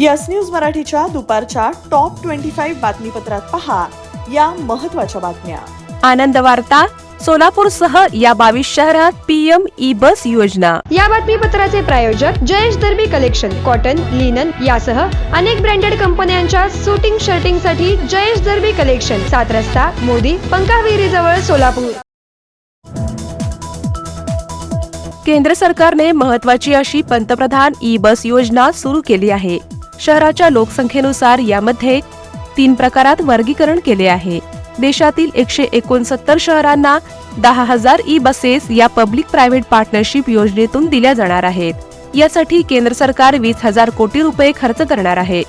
Yes news मराठीच्या दुपारच्या top twenty five बातमीपत्रात पहा या महत्त्वाच्या बातम्या. आनंद वार्ता सोलापूरसह या बावीस शहरात पीएम ई बस योजना. या बातमीपत्राचे प्रायोजक Jayesh Darbi collection cotton linen यासह अनेक ब्रँडेड कंपन्यांच्या सुटिंग शर्टिंगसाठी जयेश दर्बी कलेक्शन सात रस्ता मोदी पंकाविहिरी जवळ सोलापूर. केंद्र सरकारने महत्वाची अशी पंतप्रधान ई बस योजना सुरू केली आहे. शहराच्या लोकसंख्येनुसार यामध्ये तीन प्रकारात वर्गीकरण केले आहे. देशातील एकशे एकोणसत्तर शहरांना दहा हजार ई बसेस या पब्लिक प्रायव्हेट पार्टनरशिप योजनेतून दिल्या जाणार आहेत. यासाठी केंद्र सरकार वीस हजार कोटी रुपये खर्च करणार आहे.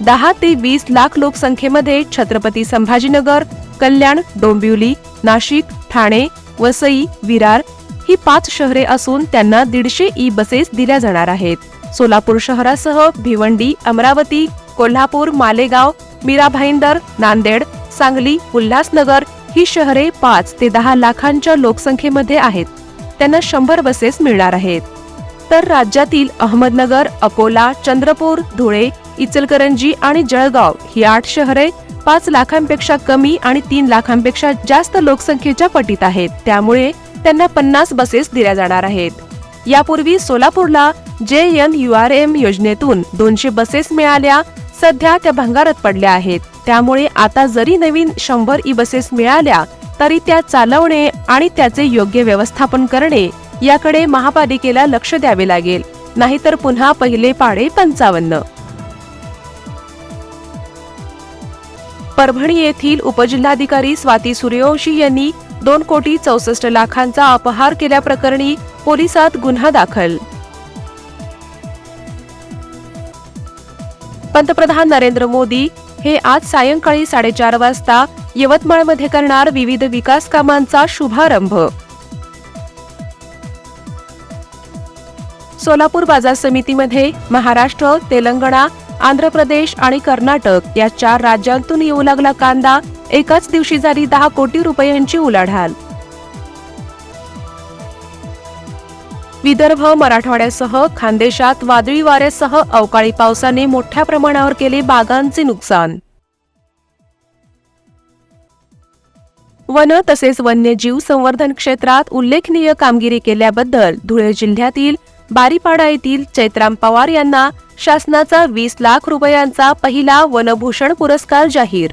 दहा ते वीस लाख लोकसंख्येमध्ये छत्रपती संभाजीनगर कल्याण डोंबिवली नाशिक ठाणे वसई विरार ही पाच शहरे असून त्यांना दीडशे ई बसेस दिल्या जाणार आहेत. सोलापूर शहरासह भिवंडी अमरावती कोल्हापूर मालेगाव मीरा भाईंदर नांदेड सांगली उल्हासनगर ही शहरे पाच ते दहा लाखांच्या लोकसंख्येमध्ये आहेत. त्यांना शंभर बसेस मिळणार आहेत. तर राज्यातील अहमदनगर अकोला चंद्रपूर धुळे इचलकरंजी आणि जळगाव ही आठ शहरे पाच लाखांपेक्षा कमी आणि तीन लाखांपेक्षा जास्त लोकसंख्येच्या पटीत आहेत. त्यामुळे त्यांना पन्नास बसेस दिल्या जाणार आहेत. यापूर्वी सोलापूरला जे एन यू आर एम योजनेतून दोनशे बसेस मिळाल्या. सध्या त्या भंगारात पडल्या आहेत. त्यामुळे आता जरी नवीन शंभर ई बसेस मिळाल्या तरी त्या चालवणे आणि त्याचे योग्य व्यवस्थापन करणे याकडे महापालिकेला लक्ष द्यावे लागेल. नाहीतर पुन्हा पहिले पाडे पंचावन्न. परभणी येथील उपजिल्हाधिकारी स्वाती सूर्यवंशी यांनी दोन कोटी चौसष्ट लाखांचा अपहार केल्याप्रकरणी पोलिसात गुन्हा दाखल. पंतप्रधान नरेंद्र मोदी हे आज सायंकाळी साडेचार वाजता यवतमाळमध्ये करणार विविध विकास कामांचा शुभारंभ. सोलापूर बाजार समितीमध्ये महाराष्ट्र तेलंगणा आंध्र प्रदेश आणि कर्नाटक या चार राज्यांतून येऊ लागला कांदा एकाच दिवशी झाली दहा कोटी रुपयांची उलाढाल. विदर्भ मराठवाड्यासह खानदेशात वादळी वाऱ्यासह अवकाळी पावसाने मोठ्या प्रमाणावर केले बागांचे नुकसान. वन तसेच वन्यजीव संवर्धन क्षेत्रात उल्लेखनीय कामगिरी केल्याबद्दल धुळे जिल्ह्यातील बारीपाडा येथील चैत्राम पवार यांना शासनाचा वीस लाख रुपयांचा पहिला वनभूषण पुरस्कार जाहीर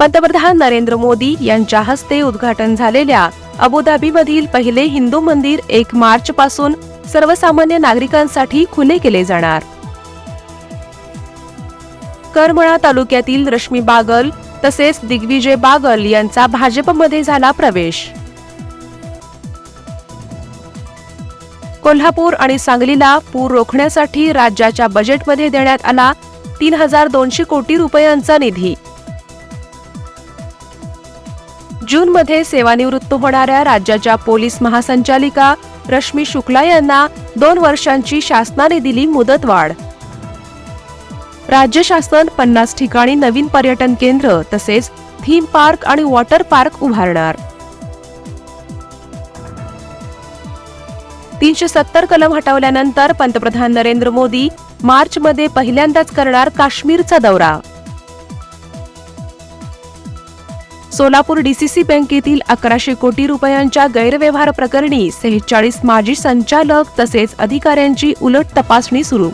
पंतप्रधान नरेंद्र मोदी यांच्या हस्ते उद्घाटन झालेल्या अबुधाबीमधील पहिले हिंदू मंदिर एक मार्च पासून सर्वसामान्य नागरिकांसाठी खुले केले जाणार. करमळा तालुक्यातील रश्मी बागल तसेच दिग्विजय बागल यांचा भाजपमध्ये झाला प्रवेश. कोल्हापूर आणि सांगलीला पूर रोखण्यासाठी राज्याच्या बजेटमध्ये देण्यात आला तीन हजार दोनशे कोटी रुपयांचा निधी. जूनमध्ये सेवानिवृत्त होणाऱ्या राज्याच्या पोलीस महासंचालिका रश्मी शुक्ला यांना दोन वर्षांची शासनाने दिली मुदतवाढ. राज्य शासन पन्नास ठिकाणी नवीन पर्यटन केंद्र तसेच थीम पार्क आणि वॉटर पार्क उभारणार. तीनशे सत्तर कलम हटवल्यानंतर पंतप्रधान नरेंद्र मोदी मार्चमध्ये पहिल्यांदाच करणार काश्मीरचा दौरा. सोलापूर डीसीसी बँकेतील अकराशे कोटी रुपयांच्या गैरव्यवहार प्रकरणी सेहेचाळीस माजी संचालक तसेच अधिकाऱ्यांची उलट तपासणी सुरू.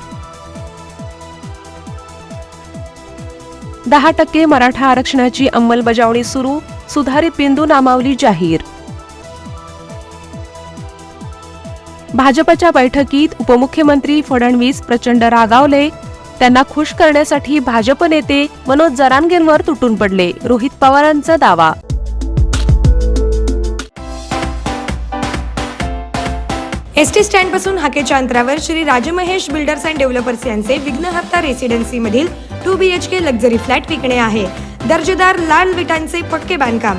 दहा टक्के मराठा आरक्षणाची अंमलबजावणी सुरू सुधारित बिंदू नामावली जाहीर. भाजपच्या बैठकीत उपमुख्यमंत्री फडणवीस प्रचंड रागावले त्यांना खुश करण्यासाठी भाजप नेते मनोज जरांगेंवर तुटून पडले. रोहित पवारांचा दावा. एस टी स्टँडपासून हाकेच्या अंतरावर Shri Rajmahesh builders and developers यांचे विघ्नहत्ता रेसिडेन्सी मधील two B H K luxury flat विकणे आहे. दर्जेदार लाल विटांचे पक्के बांधकाम.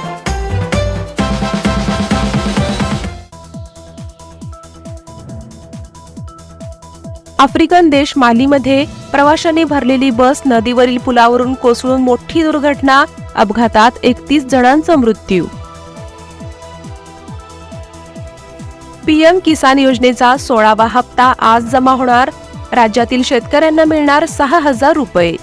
आफ्रिकन देश मालीमध्ये प्रवाशांनी भरलेली बस नदीवरील पुलावरून कोसळून मोठी दुर्घटना अपघातात एकतीस जणांचा मृत्यू. पीएम किसान योजनेचा सोळावा हप्ता आज जमा होणार. राज्यातील शेतकऱ्यांना मिळणार सहा हजार रुपये.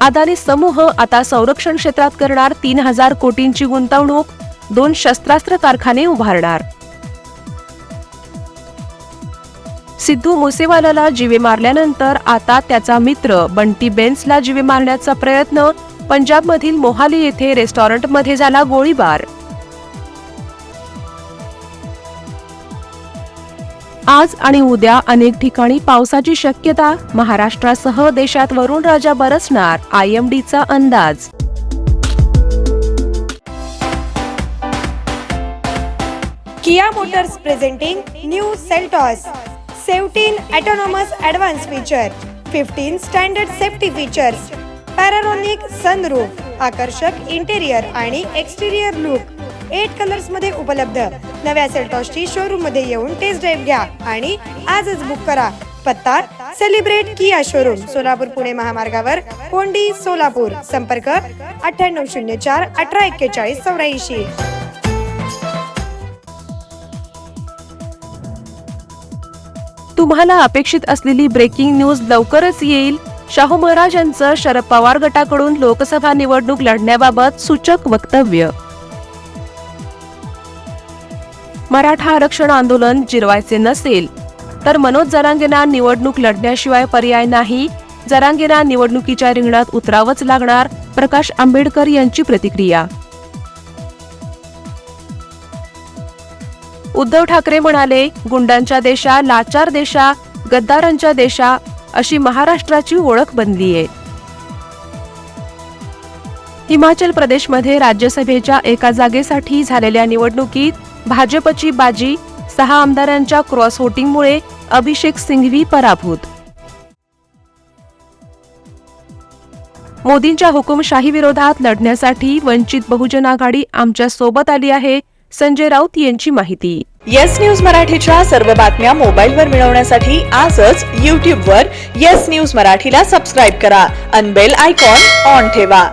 अदानी समूह आता संरक्षण क्षेत्रात करणार तीन हजार कोटींची गुंतवणूक. दोन शस्त्रास्त्र कारखाने उभारणार. सिद्धू मुसेवालाला जीवे मारल्यानंतर आता त्याचा मित्र बंटी बेन्सला जीवे मारण्याचा प्रयत्न पंजाबमधील मोहाली येथे रेस्टॉरंटमध्ये झाला गोळीबार. आज आणि उद्या अनेक ठिकाणी पावसाची शक्यता महाराष्ट्रासह देशात वरुण राजा बरसणार आयएमडीचा अंदाज. Kia Motors presenting new Seltos. Seventeen autonomous advance feature fifteen standard safety features panoramic sunroof आकर्षक इंटेरियर आणि एक्सटेरियर लुक एट कलर्समध्ये उपलब्ध. नव्या सेल्टॉसची शोरूममध्ये येऊन टेस्ट ड्राईव्ह घ्या आणि आजच बुक करा. पत्ता celebrate Kia showroom Solapur Pune महामार्गावर कोंडी सोलापूर. संपर्क अठ्ठ्याण्णव शून्य चार अठरा एक्केचाळीस चौऱ्याऐंशी. तुम्हाला अपेक्षित असलेली ब्रेकिंग न्यूज लवकरच येईल. शाहू महाराज यांचं शरद पवार गटाकडून लोकसभा निवडणूक लढण्याबाबत सूचक वक्तव्य. मराठा आरक्षण आंदोलन जिरवायचे नसेल तर मनोज जरांगेंना निवडणूक लढण्याशिवाय पर्याय नाही. जरांगेंना निवडणुकीच्या रिंगणात उतरावंच लागणार प्रकाश आंबेडकर यांची प्रतिक्रिया. उद्धव ठाकरे म्हणाले गुंडांच्या देशा लाचार देशा गद्दारांच्या देशा अशी महाराष्ट्राची ओळख बनलीये. हिमाचल प्रदेशमध्ये राज्यसभेच्या एका जागेसाठी झालेल्या निवडणुकीत भाजपची बाजी सहा आमदारांच्या क्रॉस व्होटिंगमुळे अभिषेक सिंघवी पराभूत. मोदींच्या हुकुमशाही विरोधात लढण्यासाठी वंचित बहुजन आघाडी आमच्यासोबत आली आहे संजय राऊत यांची माहिती. येस न्यूज मराठीच्या सर्व बातम्या मोबाईलवर मिळवण्यासाठी आजच यूट्यूबवर येस न्यूज मराठीला सबस्क्राईब करा. अनबेल आयकॉन ऑन ठेवा.